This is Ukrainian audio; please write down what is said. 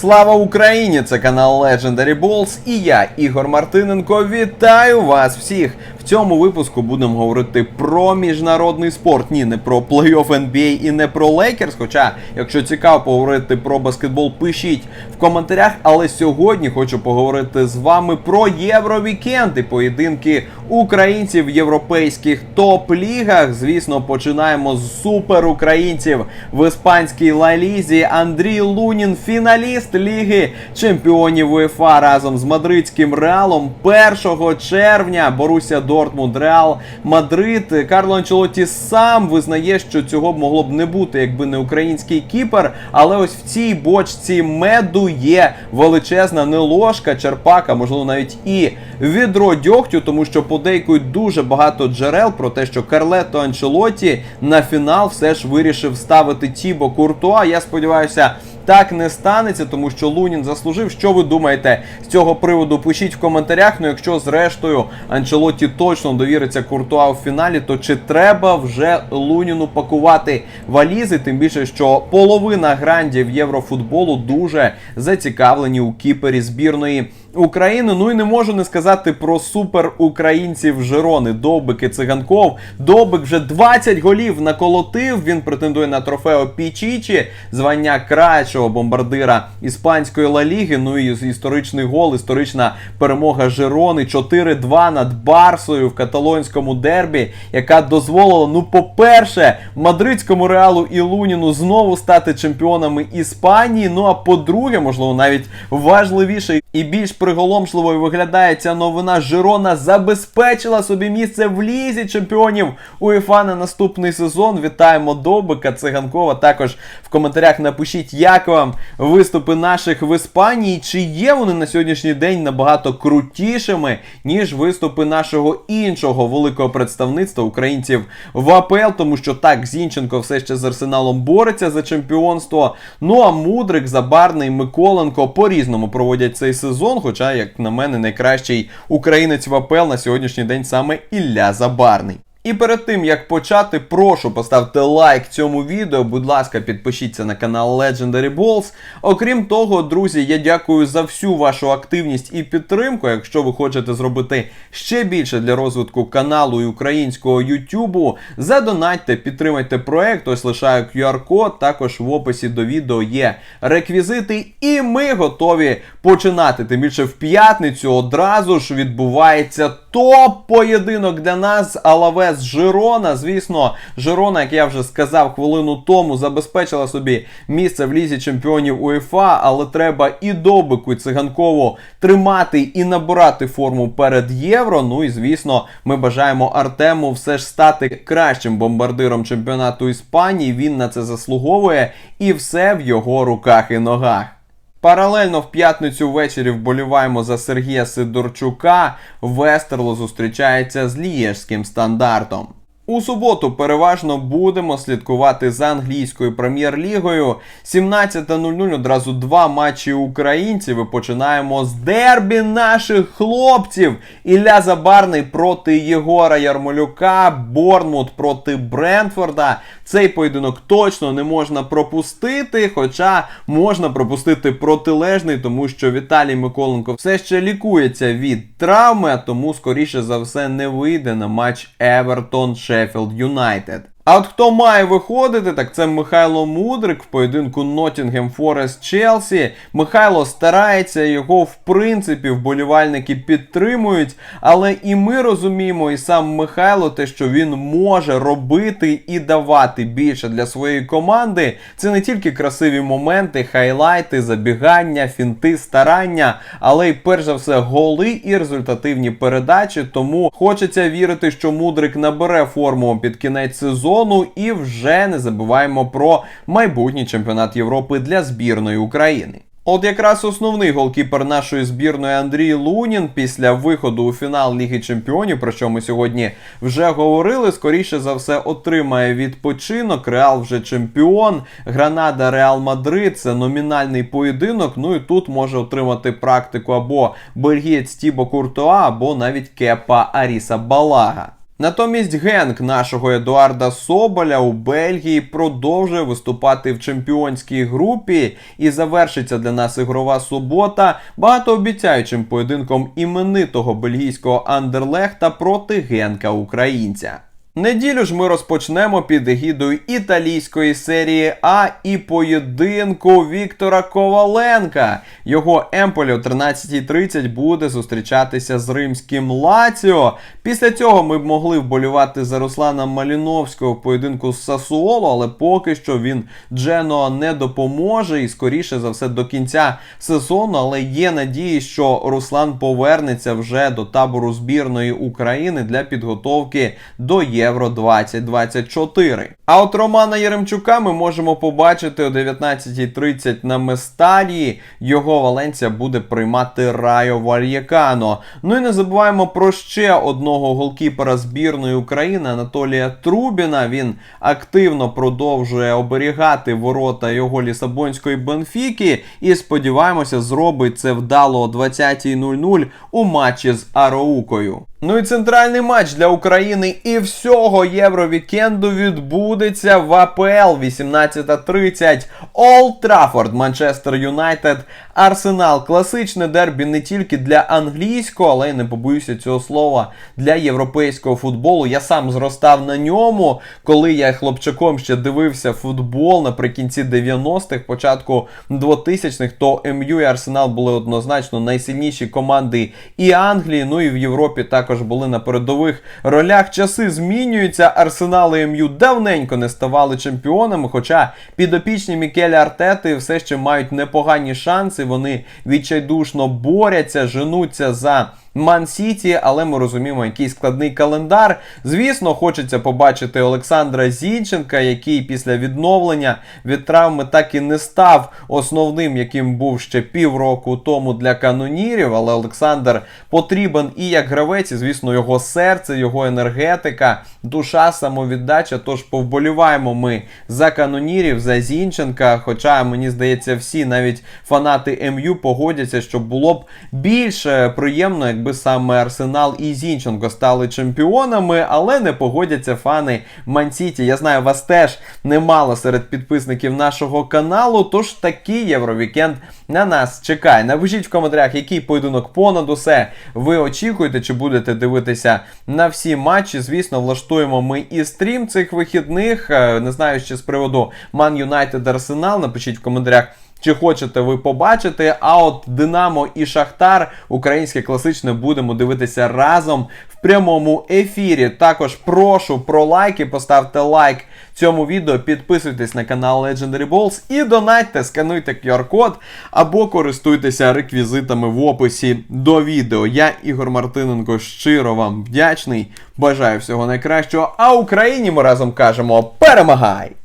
Слава Україні! Це канал Legendary Balls і я, Ігор Мартиненко, вітаю вас всіх! Цьому випуску будемо говорити про міжнародний спорт. Ні, не про плей-офф NBA і не про Лейкерс. Хоча, якщо цікаво поговорити про баскетбол, пишіть в коментарях. Але сьогодні хочу поговорити з вами про Євровікенд і поєдинки українців в європейських топ-лігах. Звісно, починаємо з суперукраїнців в іспанській Ла Лізі. Андрій Лунін, фіналіст Ліги Чемпіонів УЄФА разом з мадридським Реалом 1 червня. Боруся Дортмунд, Реал Мадрид. Карло Анчелоті сам визнає, що цього б могло б не бути, якби не український кіпер. Але ось в цій бочці меду є величезна не ложка, черпака, можливо, навіть і відро дьогтю, тому що подейкують дуже багато джерел про те, що Карлето Анчелоті на фінал все ж вирішив ставити Тібо Куртуа. Я сподіваюся. Так не станеться, тому що Лунін заслужив. Що ви думаєте з цього приводу? Пишіть в коментарях. Ну, якщо зрештою Анчелоті точно довіриться Куртуа в фіналі, то чи треба вже Луніну пакувати валізи? Тим більше, що половина грандів єврофутболу дуже зацікавлені у кіпері збірної. України, ну і не можу не сказати про супер українців Жирони. Довбики циганков. Довбик вже 20 голів наколотив. Він претендує на трофео Пічічі, звання кращого бомбардира іспанської Ла Ліги. Ну і історичний гол, історична перемога Жирони 4-2 над Барсою в каталонському дербі, яка дозволила, ну, по-перше, мадридському реалу і Луніну знову стати чемпіонами Іспанії. Ну а по-друге, можливо, навіть важливіше і більш приголомшливою виглядає ця новина. Жирона забезпечила собі місце в лізі чемпіонів УЄФА на наступний сезон. Вітаємо Довбика, Циганкова. Також в коментарях напишіть, як вам виступи наших в Іспанії. Чи є вони на сьогоднішній день набагато крутішими, ніж виступи нашого іншого великого представництва українців в АПЛ, тому що так Зінченко все ще з арсеналом бореться за чемпіонство. Ну а Мудрик, Забарний, Миколенко по-різному проводять цей сезон. Хоча, як на мене, найкращий українець в АПЛ на сьогоднішній день саме Ілля Забарний. І перед тим як почати, прошу поставте лайк цьому відео. Будь ласка, підпишіться на канал Legendary Balls. Окрім того, друзі, я дякую за всю вашу активність і підтримку. Якщо ви хочете зробити ще більше для розвитку каналу і українського Ютубу, задонатьте, підтримайте проект. Ось лишаю QR-код. Також в описі до відео є реквізити, і ми готові починати. Тим більше в п'ятницю одразу ж відбувається топ-поєдинок для нас. Алавес Жирона. Звісно, Жирона, як я вже сказав хвилину тому, забезпечила собі місце в лізі чемпіонів УЄФА, але треба і добику, і циганкову тримати і набирати форму перед євро. Ну і звісно, ми бажаємо Артему все ж стати кращим бомбардиром чемпіонату Іспанії. Він на це заслуговує, і все в його руках і ногах. Паралельно в п'ятницю ввечері вболіваємо за Сергія Сидорчука. Вестерло зустрічається з лієжським стандартом. У суботу переважно будемо слідкувати за англійською прем'єр-лігою. 17.00 одразу два матчі українців. І починаємо з дербі наших хлопців. Ілля Забарний проти Єгора Ярмолюка, Борнмут проти Брентфорда. Цей поєдинок точно не можна пропустити, хоча можна пропустити протилежний, тому що Віталій Миколенко все ще лікується від травми, тому, скоріше за все, не вийде на матч Евертон Шеффілд Юнайтед. А от хто має виходити, так це Михайло Мудрик в поєдинку Ноттінгем Форест Челсі. Михайло старається, його в принципі вболівальники підтримують. Але і ми розуміємо, і сам Михайло, те, що він може робити і давати більше для своєї команди. Це не тільки красиві моменти, хайлайти, забігання, фінти, старання, але й перш за все голи і результативні передачі. Тому хочеться вірити, що Мудрик набере форму під кінець сезону. І вже не забуваємо про майбутній чемпіонат Європи для збірної України. От якраз основний голкіпер нашої збірної Андрій Лунін після виходу у фінал Ліги Чемпіонів, про що ми сьогодні вже говорили, скоріше за все отримає відпочинок. Реал вже чемпіон. Гранада Реал Мадрид це номінальний поєдинок. Ну і тут може отримати практику або бельгієць Тібо Куртуа, або навіть Кепа Аріса Балага. Натомість Генк нашого Едуарда Соболя у Бельгії продовжує виступати в чемпіонській групі і завершиться для нас ігрова субота багатообіцяючим поєдинком іменитого бельгійського Андерлехта проти Генка українця. Неділю ж ми розпочнемо під егідою італійської серії А і поєдинку Віктора Коваленка. Його Емполі о 13.30 буде зустрічатися з римським Лаціо. Після цього ми б могли вболівати за Руслана Маліновського в поєдинку з Сасуоло, але поки що він Джено не допоможе і скоріше за все до кінця сезону. Але є надії, що Руслан повернеться вже до табору збірної України для підготовки до Євро 2024. А от Романа Єремчука ми можемо побачити о 19.30 на Месталії. Його Валенція буде приймати Райо Вальєкано. Ну і не забуваємо про ще одного голкіпера збірної України Анатолія Трубіна. Він активно продовжує оберігати ворота його лісабонської Бенфіки. І сподіваємося, зробить це вдало о 20.00 у матчі з Ароукою. Ну і центральний матч для України і всього Євровікенду відбудеться в АПЛ 18.30. Олд Траффорд, Манчестер Юнайтед, Арсенал. Класичне дербі не тільки для англійського, але й не побоюся цього слова для європейського футболу. Я сам зростав на ньому, коли я хлопчаком ще дивився футбол наприкінці 90-х, початку 2000-х, то МЮ і Арсенал були однозначно найсильніші команди і Англії, ну і в Європі також були на передових ролях. Часи змінюються. Арсенал і МЮ давненько не ставали чемпіонами. Хоча підопічні Мікеля Артети все ще мають непогані шанси. Вони відчайдушно борються, женуться за. Ман-Сіті, але ми розуміємо, який складний календар. Звісно, хочеться побачити Олександра Зінченка, який після відновлення від травми так і не став основним, яким був ще півроку тому для канонірів. Але Олександр потрібен і як гравець, і звісно, його серце, його енергетика, душа, самовіддача. Тож повболіваємо ми за канонірів, за Зінченка. Хоча мені здається, всі навіть фанати МЮ погодяться, що було б більш е, приємно, якби саме Арсенал і Зінченко стали чемпіонами, але не погодяться фани Мансіті. Я знаю, вас теж немало серед підписників нашого каналу. Тож такий євровікенд на нас чекає. Напишіть в коментарях, який поєдинок понад усе ви очікуєте, чи будете дивитися на всі матчі. Звісно, влаштуємо ми і стрім цих вихідних. Е, Не знаю, ще з приводу Man United Арсенал. Напишіть в коментарях. Чи хочете ви побачити? А от Динамо і Шахтар, українське класичне, будемо дивитися разом в прямому ефірі. Також прошу про лайки, поставте лайк цьому відео, підписуйтесь на канал Legendary Balls і донатьте, скануйте QR-код або користуйтеся реквізитами в описі до відео. Я, Ігор Мартиненко, щиро вам вдячний. Бажаю всього найкращого. А Україні ми разом кажемо перемагай!